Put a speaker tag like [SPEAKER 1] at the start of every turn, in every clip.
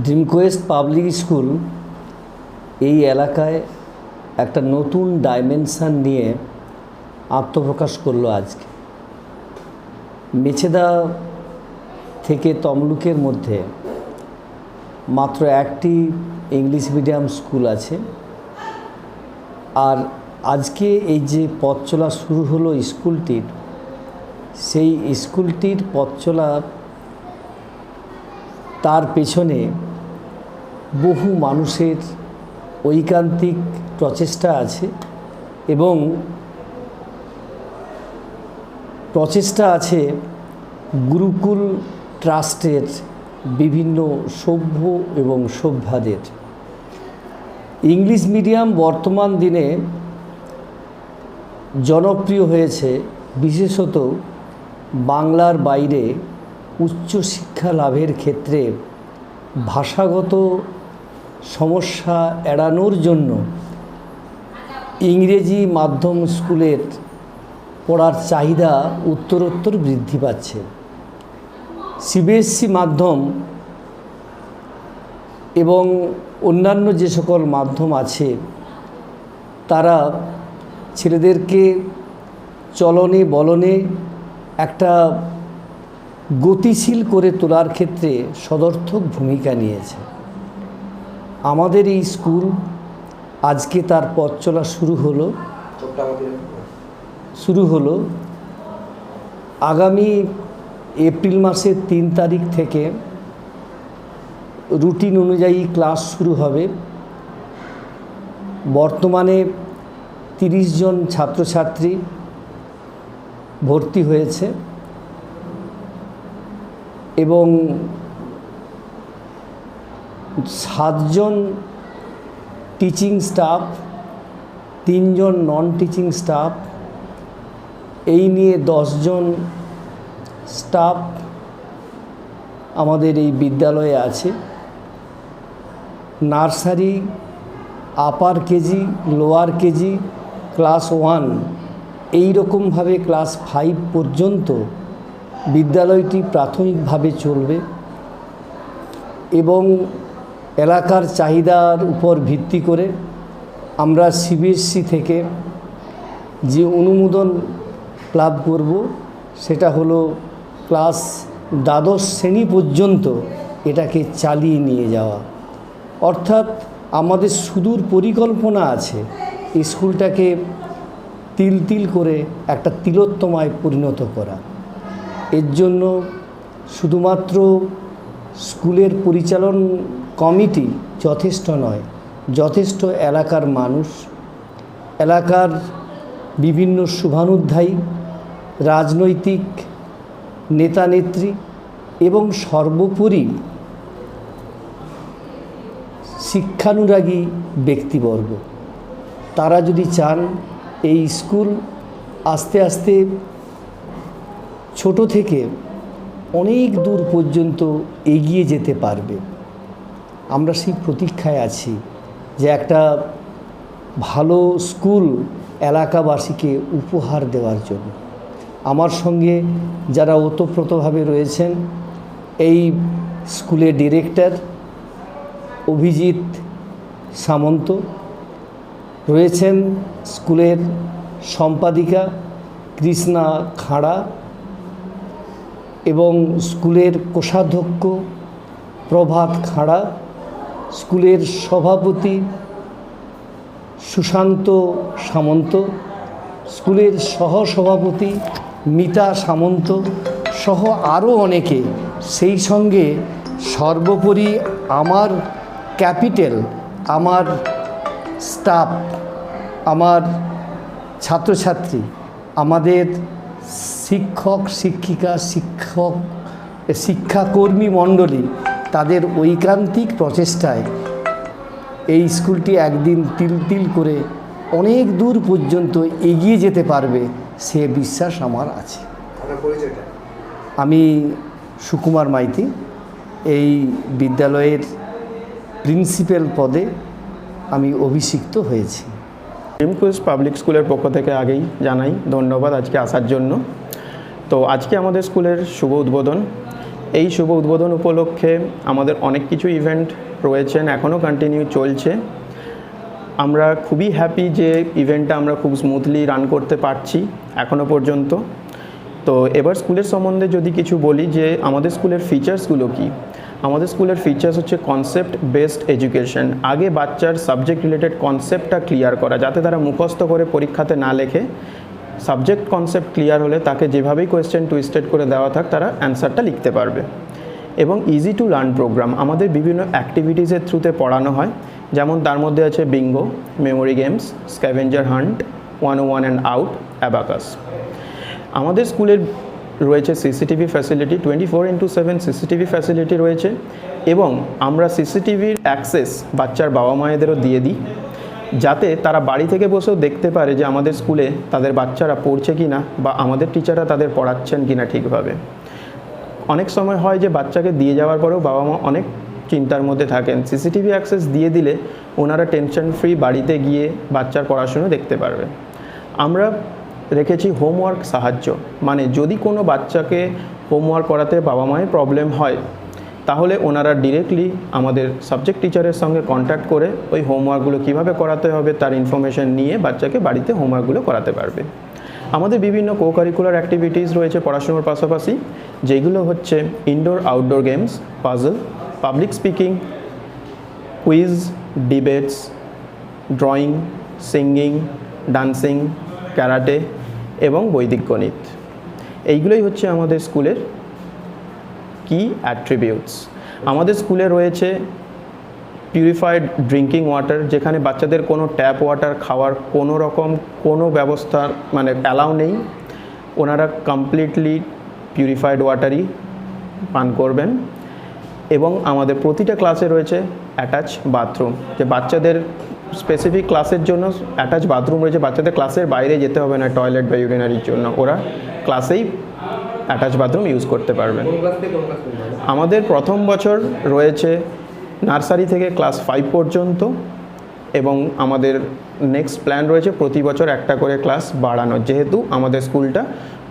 [SPEAKER 1] ড্রিমকোয়েস্ট public school এই এলাকায় একটা নতুন ডাইমেনশান নিয়ে আত্মপ্রকাশ করল আজকে। মেছেদা থেকে তমলুকের মধ্যে মাত্র একটি ইংলিশ মিডিয়াম স্কুল আছে। আর আজকে এই যে পথ শুরু হলো স্কুলটির সেই স্কুলটির পথ তার পেছনে বহু মানুষের ঐকান্তিক প্রচেষ্টা আছে এবং প্রচেষ্টা আছে গুরুকুল ট্রাস্টের বিভিন্ন সভ্য এবং সভ্যাদের। ইংলিশ মিডিয়াম বর্তমান দিনে জনপ্রিয় হয়েছে বিশেষত বাংলার বাইরে উচ্চশিক্ষা লাভের ক্ষেত্রে ভাষাগত সমস্যা এড়ানোর জন্য ইংরেজি মাধ্যম স্কুলের পড়ার চাহিদা উত্তরোত্তর বৃদ্ধি পাচ্ছে। সিবিএসসি মাধ্যম এবং অন্যান্য যে সকল মাধ্যম আছে, তারা ছেলেদেরকে চলনে বলনে একটা গতিশীল করে তোলার ক্ষেত্রে সদর্থক ভূমিকা নিয়েছে। আমাদের এই স্কুল আজকে তার পথ চলা শুরু হলো শুরু হলো আগামী এপ্রিল মাসের তিন তারিখ থেকে রুটিন অনুযায়ী ক্লাস শুরু হবে। বর্তমানে তিরিশ জন ছাত্রছাত্রী ভর্তি হয়েছে। এবং সাতজন টিচিং স্টাফ তিনজন নন টিচিং স্টাফ এই নিয়ে দশজন স্টাফ আমাদের এই বিদ্যালয়ে আছে। Nursery upper KG lower KG class one এই রকমভাবে ক্লাস ফাইভ পর্যন্ত বিদ্যালয়টি প্রাথমিকভাবে চলবে এবং এলাকার চাহিদার উপর ভিত্তি করে আমরা সিবিএসসি থেকে যে অনুমোদন লাভ করব, সেটা হলো ক্লাস দ্বাদশ শ্রেণি পর্যন্ত এটাকে চালিয়ে নিয়ে যাওয়া। অর্থাৎ আমাদের সুদূর পরিকল্পনা আছে স্কুলটাকে তিল তিল করে একটা তিলোত্তমায় পরিণত করা। এর জন্য শুধুমাত্র স্কুলের পরিচালন কমিটি যথেষ্ট নয়, যথেষ্ট এলাকার মানুষ, এলাকার বিভিন্ন শুভানুধ্যায়ী, রাজনৈতিক নেতানেত্রী এবং সর্বোপরি শিক্ষানুরাগী ব্যক্তিবর্গ। তারা যদি চান এই স্কুল আস্তে আস্তে ছোট থেকে অনেক দূর পর্যন্ত এগিয়ে যেতে পারবে। আমরা সেই প্রতীক্ষায় আছি যে একটা ভালো স্কুল এলাকাবাসীকে উপহার দেওয়ার জন্য। আমার সঙ্গে যারা ওতপ্রোতভাবে রয়েছেন, এই স্কুলের ডিরেক্টর অভিজিৎ সামন্ত, রয়েছেন স্কুলের সম্পাদিকা কৃষ্ণা খাড়া এবং স্কুলের কোষাধ্যক্ষ প্রভাত খাড়া, স্কুলের সভাপতি সুশান্ত সামন্ত, স্কুলের সহসভাপতি মিতা সামন্ত সহ আরও অনেকে। সেই সঙ্গে সর্বোপরি আমার ক্যাপিটাল, আমার স্টাফ, আমার ছাত্রছাত্রী, আমাদের শিক্ষক শিক্ষিকা শিক্ষক শিক্ষাকর্মী মণ্ডলী তাদের ঐকান্তিক প্রচেষ্টায় এই স্কুলটি একদিন তিল তিল করে অনেক দূর পর্যন্ত এগিয়ে যেতে পারবে সে বিশ্বাস আমার আছে। আমি সুকুমার মাইতি এই বিদ্যালয়ের প্রিন্সিপাল পদে আমি অভিষিক্ত হয়েছি।
[SPEAKER 2] ড্রিমকুইজ পাবলিক স্কুলের পক্ষ থেকে আগেই জানাই ধন্যবাদ আজকে আসার জন্য। তো আজকে আমাদের স্কুলের শুভ উদ্বোধন। এই শুভ উদ্বোধন উপলক্ষে আমাদের অনেক কিছু ইভেন্ট রয়েছেন এখনও কন্টিনিউ চলছে। আমরা খুবই হ্যাপি যে ইভেন্টটা আমরা খুব স্মুথলি রান করতে পারছি এখনও পর্যন্ত। তো এবার স্কুলের সম্বন্ধে যদি কিছু বলি যে আমাদের স্কুলের ফিচার্সগুলো কি? আমাদের স্কুলের ফিচার্স হচ্ছে কনসেপ্ট বেসড এডুকেশন আগে বাচ্চার সাবজেক্ট রিলেটেড কনসেপ্টটা ক্লিয়ার করা, যাতে তারা মুখস্থ করে পরীক্ষাতে না লেখে। সাবজেক্ট কনসেপ্ট ক্লিয়ার হলে তাকে যেভাবেই কোয়েশ্চেন টুইস্টেড করে দেওয়া থাক, তারা অ্যান্সারটা লিখতে পারবে। এবং ইজি টু লার্ন প্রোগ্রাম আমাদের বিভিন্ন অ্যাক্টিভিটিসের থ্রুতে পড়ানো হয়। যেমন তার মধ্যে আছে bingo memory games scavenger hunt one O one and out abacus আমাদের স্কুলের রয়েছে CCTV facility twenty four into seven CCTV facility রয়েছে। এবং আমরা সিসিটিভির অ্যাক্সেস বাচ্চার বাবা মায়েদেরও দিয়ে দিই। যাতে তারা বাড়ি থেকে বসেও দেখতে পারে যে আমাদের স্কুলে তাদের বাচ্চারা পড়ছে কি না বা আমাদের টিচাররা তাদের পড়াচ্ছেন কি না ঠিকভাবে। অনেক সময় হয় যে বাচ্চাকে দিয়ে যাওয়ার পরেও বাবা মা অনেক চিন্তার মধ্যে থাকেন। সিসিটিভি অ্যাক্সেস দিয়ে দিলে ওনারা টেনশন ফ্রি বাড়িতে গিয়ে বাচ্চার পড়াশুনো দেখতে পারবে। আমরা রেখেছি হোমওয়ার্ক সাহায্য। মানে যদি কোনো বাচ্চাকে হোমওয়ার্ক করাতে বাবা মায়ের প্রবলেম হয় তাহলে ওনারা ডিরেক্টলি আমাদের সাবজেক্ট টিচারের সঙ্গে কন্ট্যাক্ট করে ওই হোমওয়ার্কগুলো কীভাবে করাতে হবে তার ইনফরমেশন নিয়ে বাচ্চাকে বাড়িতে হোমওয়ার্কগুলো করাতে পারবে। আমাদের বিভিন্ন কো কারিকুলার অ্যাক্টিভিটিস রয়েছে পড়াশোনার পাশাপাশি, যেগুলো হচ্ছে indoor outdoor games puzzle public speaking quiz debates drawing singing dancing karate এবং বৈদিক গণিত। এইগুলোই হচ্ছে আমাদের স্কুলের কি অ্যাট্রিবিউটস আমাদের স্কুলে রয়েছে পিউরিফাইড ড্রিঙ্কিং ওয়াটার যেখানে বাচ্চাদের কোনো ট্যাপ ওয়াটার খাওয়ার কোনো রকম কোনো ব্যবস্থা মানে অ্যালাউ নেই। ওনারা কমপ্লিটলি পিউরিফাইড ওয়াটারই পান করবেন। এবং আমাদের প্রতিটা ক্লাসে রয়েছে অ্যাটাচ বাথরুম যে বাচ্চাদের স্পেসিফিক ক্লাসের জন্য অ্যাটাচ বাথরুম রয়েছে, বাচ্চাদের ক্লাসের বাইরে যেতে হবে না টয়লেট বা ইউরিনারির জন্য। ওরা ক্লাসেই অ্যাটাচ বাথরুম ইউজ করতে পারবেন। আমাদের প্রথম বছর রয়েছে নার্সারি থেকে ক্লাস ফাইভ পর্যন্ত এবং আমাদের নেক্সট প্ল্যান রয়েছে প্রতি বছর একটা করে ক্লাস বাড়ানো যেহেতু আমাদের স্কুলটা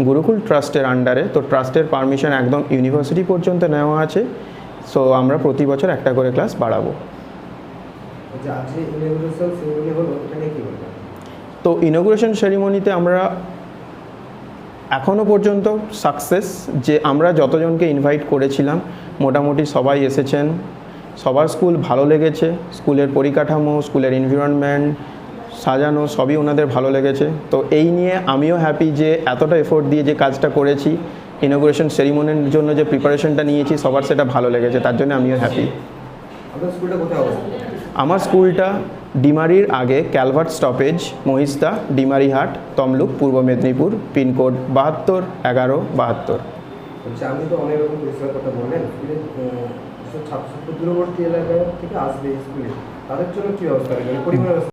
[SPEAKER 2] গুরুকুল ট্রাস্টের আন্ডারে তো ট্রাস্টের পারমিশন একদম ইউনিভার্সিটি পর্যন্ত নেওয়া আছে। সো আমরা প্রতি বছর একটা করে ক্লাস বাড়াবো।
[SPEAKER 3] বলবেন?
[SPEAKER 2] তো ইনোগ্রেশন সেরিমনিতে আমরা এখনও পর্যন্ত সাকসেস যে আমরা যতজনকে ইনভাইট করেছিলাম মোটামুটি সবাই এসেছেন। সবার স্কুল ভালো লেগেছে স্কুলের পরিকাঠামো স্কুলের এনভিরনমেন্ট সাজানো সবই ওনাদের ভালো লেগেছে। তো এই নিয়ে আমিও হ্যাপি যে এতটা এফোর্ট দিয়ে যে কাজটা করেছি ইনোগ্রেশন সেরিমনির জন্য যে প্রিপারেশনটা নিয়েছি সবার সেটা ভালো লেগেছে তার জন্য আমিও হ্যাপি আমার স্কুলটা ডিমারির আগে culvert stoppage, Mahista, Dimarihat, Tamluk, Purba Medinipur, pin code বাহাত্তর, এগারো, বাহাত্তর।
[SPEAKER 3] আপনি তো অনেক রকম পরিষেবার কথা বললেন। ছাত্র দূরবর্তী এলাকা থেকে আসবে স্কুলে। তাদের জন্য কি ব্যবস্থা ব্যবস্থা